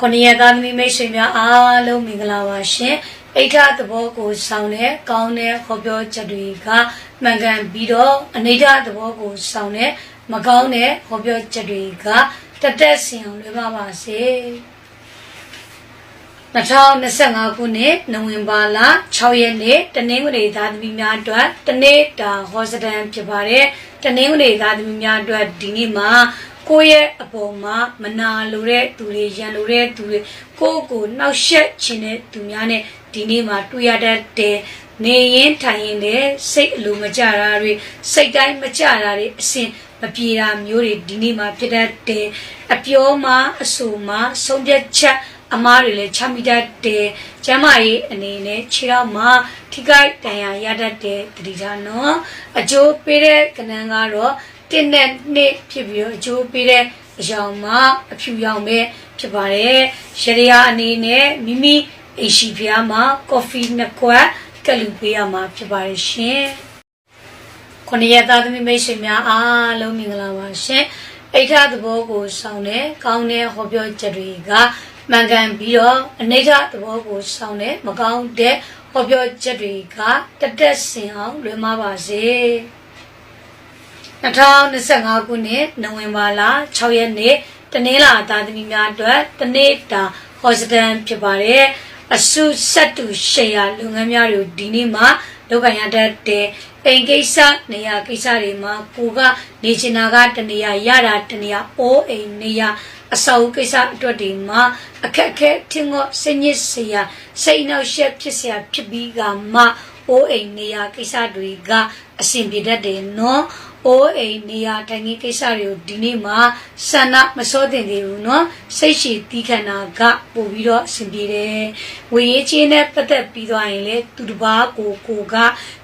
ခொနည်းသားသမီးမိတ်ဆွေများအားလုံးမင်္ဂလာပါရှင်အိဋ္ဌသဘောကိုဆောင်တဲ့ကောင်းတဲ့ဟောပြောချက်တွေကမှန်ကန်ပြီးတော့အနိဋ္ဌသဘောကိုဆောင်တဲ့မကောင်းတဲ့ဟောပြောချက်တွေကတသက်စင်အောင်လွယ်ပါပါစေ2025ခုနှစ်နိုဝင်ဘာလ6ရက်နေ့တနင်္ဂနွေသားသမီးများအတွက်တနေ့တာဟောစတန်ဖြစ်ပါတယ်တနင်္ဂနွေသားသမီးများအတွက်ဒီနေ့မှာ ကိုယ့်ရဲ့အပေါ်မှာမနာလိုတဲ့သူတွေရန်လိုတဲ့သူတွေကိုယ့်ကိုနှောက်ယှက်ခြင်းတဲ့သူများနဲ့ဒီနေ့မှာတွေ့ရတတ်တဲ့နေရင်ထိုင်ရင်လည်းစိတ်အလိုမကြတာတွေစိတ်တိုင်းမကြတာတွေအစဉ်မပြေတာမျိုးတွေဒီနေ့မှာဖြစ်တတ်တယ်အပြောမှာအဆူမှာဆုံးဖြတ်ချက်အမားတွေလည်းချမိတတ်တယ်ကျမ်းမာရေးအနေနဲ့ခြေထောက်မှာထိခိုက်တန်ရာရတတ်တဲ့တတိထားနော်အကျိုးပေးတဲ့ကဏ္ဍကတော့ တင်းနဲ့နှစ်ဖြစ်ပြီးတော့အကျိုးပေးတဲ့အယောင်မှာအဖြူရောင်ပဲဖြစ်ပါတယ်ရှရီယာအနေနဲ့မိမိအိမ်ရှိဖျားမှာကော်ဖီနှစ်ခွက်ကလူပေးရမှာဖြစ်ပါတယ်ရှင်ခொနည်းသားသမီးမိတ်ဆွေများအားလုံးမင်္ဂလာပါရှင်အိဋ္ဌသဘောကိုဆောင်တဲ့ကောင်းတဲ့ဟောပြောချက်တွေကမှန်ကန်ပြီးတော့အနိဋ္ဌသဘောကိုဆောင်တဲ့မကောင်းတဲ့ဟောပြောချက်တွေကတတက်စင်အောင်လွယ်မပါစေ 2025ခုနှစ်နိုဝင်ဘာလ6ရက်နေ့တနင်္လာသားသမီးများအတွက်တနေ့တာဟောစတန်ဖြစ်ပါတယ်အစုဆက်တူရှယ်ယာလုပ်ငန်းများတွေကိုဒီနေ့မှာလုပ်ကိုင်ရတတ်တဲ့အိမ်ကိစ္စနေရာကိစ္စတွေမှာကိုကနေချင်တာကတနေရာရတာတနေရာအိုးအိမ်နေရာအဆောက်အဦကိစ္စအတွက်ဒီမှာအခက်အခဲထင်တော့စိတ်ညစ်စရာစိတ်နှောက်ယှက်ဖြစ်စရာဖြစ်ပြီးကမှအိုးအိမ်နေရာကိစ္စတွေကအဆင်ပြေတတ်တယ်နော် အိုးအိမ်နေရာတိုင်ကြီးကိစ္စတွေကိုဒီနေ့မှာဆန္ဒမစောတင်သေးဘူးเนาะစိတ်ရှိတီးခန္ဓာကပို့ပြီးတော့အဆင်ပြေတယ်ဝေရေးချင်းနဲ့ပတ်သက်ပြီးသွားရင်လေသူတစ်ပါးကိုကိုက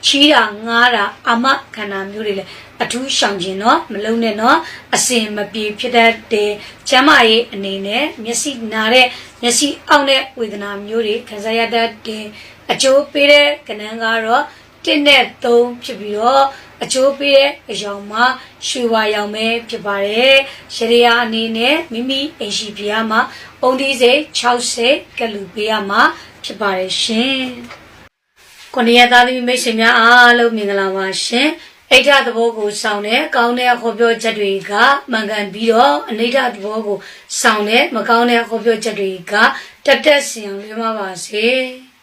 ချီးတာငားတာအမခန္ဓာမျိုးတွေလေအထူးရှောင်ခြင်းเนาะမလုံးနဲ့เนาะအစင်မပြေဖြစ်တတ်တယ်ကျမ်းမာရေးအနေနဲ့မျက်စိနာတဲ့မျက်စိအောင့်တဲ့ဝေဒနာမျိုးတွေခံစားရတတ်တယ်အကျိုးပေးတဲ့ကဏ္ဍကတော့တစ်နဲ့သုံးဖြစ်ပြီးတော့ အကျိုးပေးတဲ့အယောင်မှာရွှေဝါရောင်ပဲဖြစ်ပါတယ်။ရှရီယာအနေနဲ့မိမိအိမ်ရှိပြားမှာအုံဒီစိတ်60ကလူပေးရမှာဖြစ်ပါတယ်ရှင်။ကိုနေရသားသမီးမိတ်ဆွေများအားလုံးမင်္ဂလာပါရှင်။အိဋ္ဌသဘောကိုစောင့်တဲ့ကောင်းတဲ့ဟောပြောချက်တွေကမှန်ကန်ပြီးတော့အနိဋ္ဌသဘောကိုစောင့်တဲ့မကောင်းတဲ့ဟောပြောချက်တွေကတက်တက်စင်အောင်လွှဲပါပါစေ။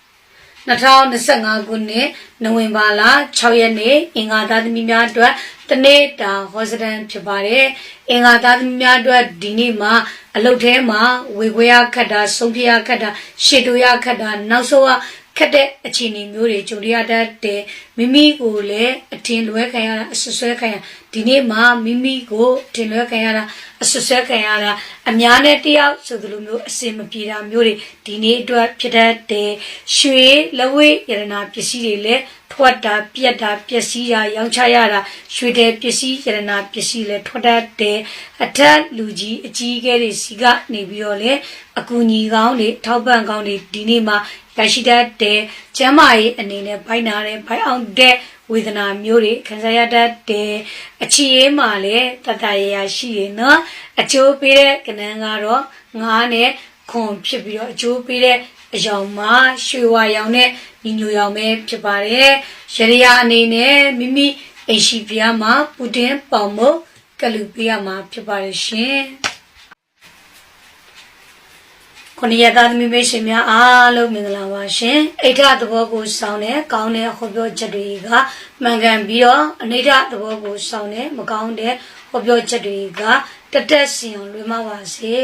2025ခုနှစ်နိုဝင်ဘာလ6ရက်နေ့အင်္ဂါသားသမီးများအတွက်တနေ့တာဟောစတန်ဖြစ်ပါတယ်။အင်္ဂါသားသမီးများအတွက်ဒီနေ့မှာအလုတ်ထဲမှာဝေခွေရခတ်တာဆုံးဖြရခတ်တာရှေတူရခတ်တာနောက်ဆုံးကခက်တဲ့အခြေအနေမျိုးတွေကြုံရတတ်တယ်မိမိကိုလည်းအထင်လွဲခံရတာအဆွဆွဲခံရဒီနေ့မှမိမိကိုအထင်လွဲခံရတာအဆွဆွဲခံရတာအများနဲ့တယောက်ဆိုသလိုမျိုးအစင်မပြေတာမျိုးတွေဒီနေ့အတွက်ဖြစ်တတ်တယ်ရွှေလဝေးရတနာပစ္စည်းတွေလည်းထွက်တာပြက်တာပျက်စီးတာရောင်းချရတာရွှေတဲ့ပစ္စည်းရတနာပစ္စည်းလည်းထွက်တတ်တယ်အထက်လူကြီးအကြီးအကဲတွေစီကနေပြီးတော့လေအကူညီကောင်းတွေထောက်ပံ့ကောင်းတွေဒီနေ့မှာရရှိတတ်တဲ့ကျမ်းမာရေးအနေနဲ့ဘိုက်နာတဲ့ဘိုက်အောင်တဲ့ဝေဒနာမျိုးတွေခံစားရတတ်တယ်အချီရေးမှာလည်းတတရရရှိရနော်အကျိုးပေးတဲ့ကဏ္ဍကတော့ငားနဲ့ခွန်ဖြစ်ပြီးတော့အကျိုးပေးတဲ့အယောင်မှာရွှေဝါရောင်နဲ့ညီညွတ်ရောင်ပဲဖြစ်ပါတယ်ရရယာအနေနဲ့မိမိအိမ်ရှိပြားမှာပူတင်ပေါင်မကလူပေးရမှာဖြစ်ပါတယ်ရှင် ခொနည်းသားသမီးမိတ်ဆွေများအားလုံးမင်္ဂလာပါရှင်အိဋ္ဌသဘောကိုစောင်းတဲ့ကောင်းတဲ့ဟောပြောချက်တွေကမှန်ကန်ပြီးတော့အနိဋ္ဌသဘောကိုစောင်းတဲ့မကောင်းတဲ့ဟောပြောချက်တွေကတတက်စင်အောင်လွှဲမပါစေ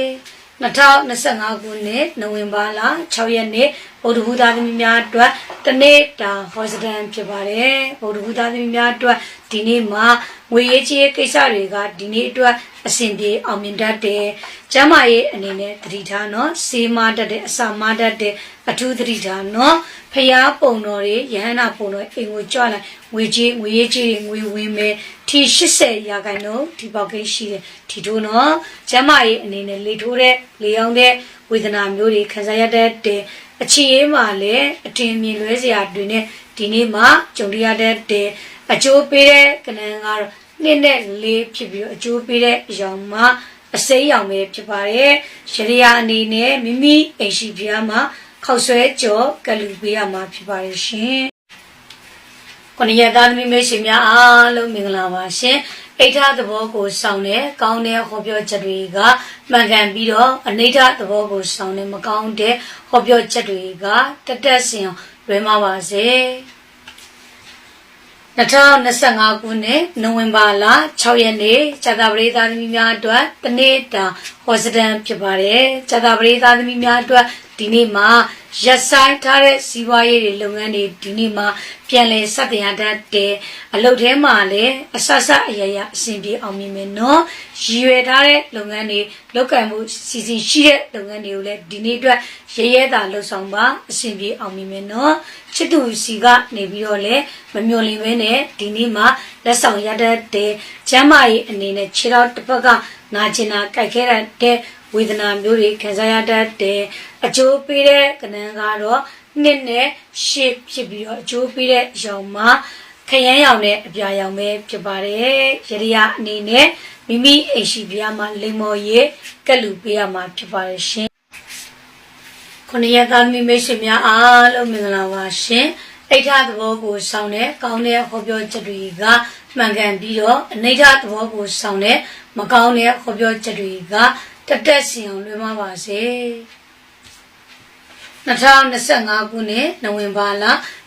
2025ခုနှစ်နိုဝင်ဘာလ6ရက်နေ့ဗုဒ္ဓဘုရားသမီးများအတွက်တနေ့တာဟောစတန်ဖြစ်ပါတယ်ဗုဒ္ဓဘုရားသမီးများအတွက်ဒီနေ့မှာငွေရေးကြေးကိစ္စတွေကဒီနေ့အတွက်အဆင်ပြေအောင်မြင်တတ်တယ်။ကျမ်းမာရေးအနေနဲ့သတိထားနော်။စေးမတတ်တဲ့အစာမတတ်တဲ့အထူးသတိထားနော်။ဖျားပုံတော်တွေယဟနာပုံတော်အိမ်ကိုကြွလိုက်ငွေကြေးငွေရေးကြေးတွေငွေဝင်မယ်ထီ80ရာခိုင်နှုန်းဒီပေါက်ကိရှိတယ်ထီထိုးနော်။ကျမ်းမာရေးအနေနဲ့လေထိုးတဲ့လေအောင်တဲ့ဝေဒနာမျိုးတွေခံစားရတတ်တယ်။ အခြေရေးမှာလည်းအထင်မြင်လွဲစရာတွေနဲ့ဒီနေ့မှကြုံရတတ်တယ်။အကျိုးပေးတဲ့ကဏ္ဍကတော့နှစ်နဲ့လေးဖြစ်ပြီးတော့အကျိုးပေးတဲ့အယောင်မှာအအစိမ်းရောင်ပဲဖြစ်ပါတယ်ရရိယာအနေနဲ့မိမိအိမ်ရှိဖျားမှာခောက်ဆွဲကြောကလူပေးရမှာဖြစ်ပါတယ်ရှင်ခொနည်းသားသမီးမိတ်ဆွေများအားလုံးမင်္ဂလာပါရှင် အိဋ္ဌသဘောကိုစောင့်တဲ့ကောင်းတဲ့ဟောပြောချက်တွေကမှန်ကန်ပြီးတော့အနိဋ္ဌသဘောကိုစောင့်တဲ့မကောင်းတဲ့ဟောပြောချက်တွေကတက်တက်စင်လွဲမှာပါစေ2025ခုနှစ်နိုဝင်ဘာလ6ရက်နေ့ဇာတာပရိသတ်သမီးများအတွက်တနေ့တာဟောစတန်ဖြစ်ပါတယ်ဇာတာပရိသတ်သမီးများအတွက် ဒီနေ့မှာရက်ဆိုင်ထားတဲ့စီးပွားရေးတွေလုပ်ငန်းတွေဒီနေ့မှာပြန်လည်စတင်ရတတ်တယ်အလုပ်ထဲမှာလည်းအဆဆအရရအဆင်ပြေအောင်မြင်မယ်နော်ရည်ရွယ်ထားတဲ့လုပ်ငန်းတွေလုပ်ကံမှုစီစဉ်ရှိတဲ့လုပ်ငန်းတွေကိုလည်းဒီနေ့အတွက်ရရဲတာလှုပ်ဆောင်ပါအဆင်ပြေအောင်မြင်မယ်နော်ချစ်သူစီကနေပြီးတော့လည်းမမျော်လင့်ဘဲနဲ့ဒီနေ့မှာလက်ဆောင်ရတတ်တယ်ကျမ်းမာရေးအနေနဲ့ခြေတော်တစ်ဖက်ကနာကျင်တာကြိုက်ခဲတဲ့ဝေဒနာမျိုးတွေခံစားရတတ်တယ် အကျိုးပေးတဲ့ကဏ္ဍကတော့နှစ်နဲ့ရှစ်ဖြစ်ပြီးတော့အကျိုးပေးတဲ့ရောင်မှာခရမ်းရောင်နဲ့အပြာရောင်ပဲဖြစ်ပါတယ်ရရိယာအနေနဲ့မိမိအိမ်ရှိပြားမှာလိမ္မော်ရည်ကက်လူပေးရမှာဖြစ်ပါတယ်ရှင်ခொနည်းသားမိမိတ်ဆွေများအားလုံးမင်္ဂလာပါရှင်အိဋ္ဌသဘောကိုစောင့်တဲ့ကောင်းတဲ့ဟောပြောချက်တွေကမှန်ကန်ပြီးတော့အနိဋ္ဌသဘောကိုစောင့်တဲ့မကောင်းတဲ့ဟောပြောချက်တွေကတက်တက်စင်အောင်လွှဲမပါစေ 2025ခုနှစ်နိုဝင်ဘာလ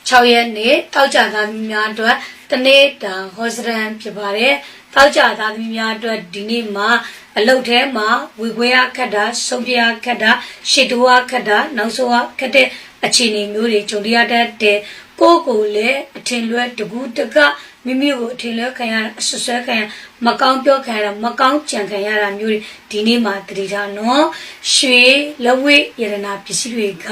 6ရက်နေ့တောက်ကြသားသမီးများအတွက်တနေ့တာဟောစရန်ဖြစ်ပါတယ်တောက်ကြသားသမီးများအတွက်ဒီနေ့မှာအလုတ်ထဲမှာဝေခွဲရခတ်တာဆုံးပြရခတ်တာရှစ်တိုးရခတ်တာနောက်ဆုံးရခတ်တဲ့အခြေအနေမျိုးတွေကြုံရတတ်တဲ့ ကိုယ့်ကိုယ်လည်းအထင်လွဲတကူးတကမိမိကိုအထင်လွဲခံရအဆွဆွဲခံရမကောင်းပြောခံရတာမကောင်းကြံခံရတာမျိုးတွေဒီနေ့မှာတတိထားနော်ရွှေလက်ဝဲရတနာပစ္စည်းတွေက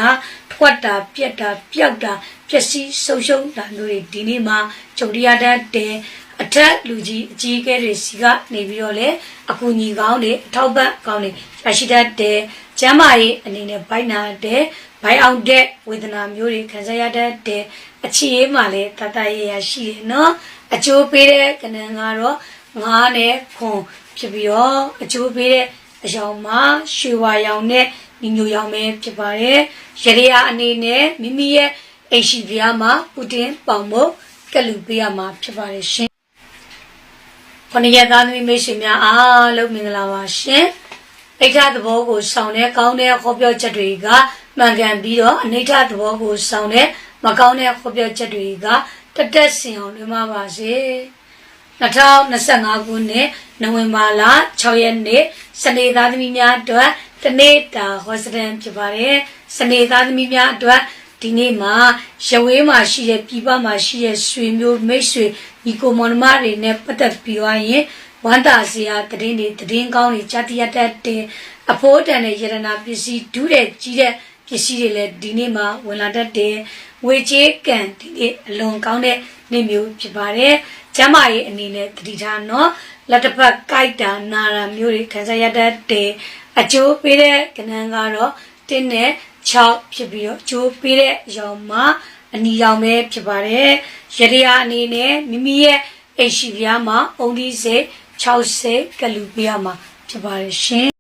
ထွတ်တာပြက်တာပျောက်တာပျက်စီးဆုံးရှုံးတာမျိုးတွေဒီနေ့မှာကြုံရတတ်တဲ့အထက်လူကြီးအကြီးအကဲတွေစီကနေပြီးတော့လေအကူညီကောင်းတွေအထောက်ပံ့ကောင်းတွေရရှိတတ်တဲ့ ကျမ်းမာရေးအနေနဲ့ဘိုက်နာတဲ့ဘိုင်အောင်တဲ့ဝေဒနာမျိုးတွေခံစားရတတ်တဲ့အခြေအေးမှလည်းတတရရရှိတယ်နော်အကျိုးပေးတဲ့ကဏ္ဍကတော့ငါးနဲ့ခွန်ဖြစ်ပြီးတော့အကျိုးပေးတဲ့အယောင်မှာရွှေဝါရောင်နဲ့ညီညွတ်ရောင်ပဲဖြစ်ပါတယ်ရရရအနေနဲ့မိမိရဲ့အိမ်ရှိပြားမှာပူတင်ပေါင်ဖို့ကလူပေးရမှာဖြစ်ပါတယ်ရှင်ခொနည်းသားသမီးမိတ်ဆွေများအားလုံးမင်္ဂလာပါရှင် အိဋ္ဌသဘောကိုဆောင်တဲ့ကောင်းတဲ့ဟောပြောချက်တွေကမှန်ကန်ပြီးတော့အနိဋ္ဌသဘောကိုဆောင်တဲ့မကောင်းတဲ့ဟောပြောချက်တွေကတက်တက်စင်အောင်လွှမ်းမပါစေ2025ခုနှစ်နိုဝင်ဘာလ6ရက်နေ့စနေသားသမီးများအတွက်တနေ့တာဟောစတန်ဖြစ်ပါတယ်စနေသားသမီးများအတွက်ဒီနေ့မှာရဝေးမှာရှိတဲ့ပြည်ပမှာရှိတဲ့ဆွေမျိုးမိတ်ဆွေညီကိုမောင်နှမတွေနဲ့ပတ်သက်ပြီးသွားရင် ဝမ်းသာစရာတည်င်းတွေတည်င်းကောင်းတွေကြားတရတတ်တဲ့အဖိုးတန်တဲ့ယရနာပစ္စည်းဒူးတဲ့ကြီးတဲ့ပစ္စည်းတွေလည်းဒီနေ့မှာဝင်လာတတ်တယ်ငွေကြေးကံဒီနေ့အလွန်ကောင်းတဲ့နေ့မျိုးဖြစ်ပါတယ်ကျမ်းမာရေးအနေနဲ့တတိထားနော်လက်တစ်ဖက်ကြိုက်တာနာတာမျိုးတွေခံစားရတတ်တယ်အကျိုးပေးတဲ့ကဏ္ဍကတော့တင်းနဲ့6ဖြစ်ပြီးတော့အကျိုးပေးတဲ့ရောင်မှာအနီရောင်ပဲဖြစ်ပါတယ်ရရအနေနဲ့မိမိရဲ့အိမ်ရှိပြားမှာအုံဒီစိတ် 60ကလူပေးရမှာဖြစ်ပါတယ်ရှင်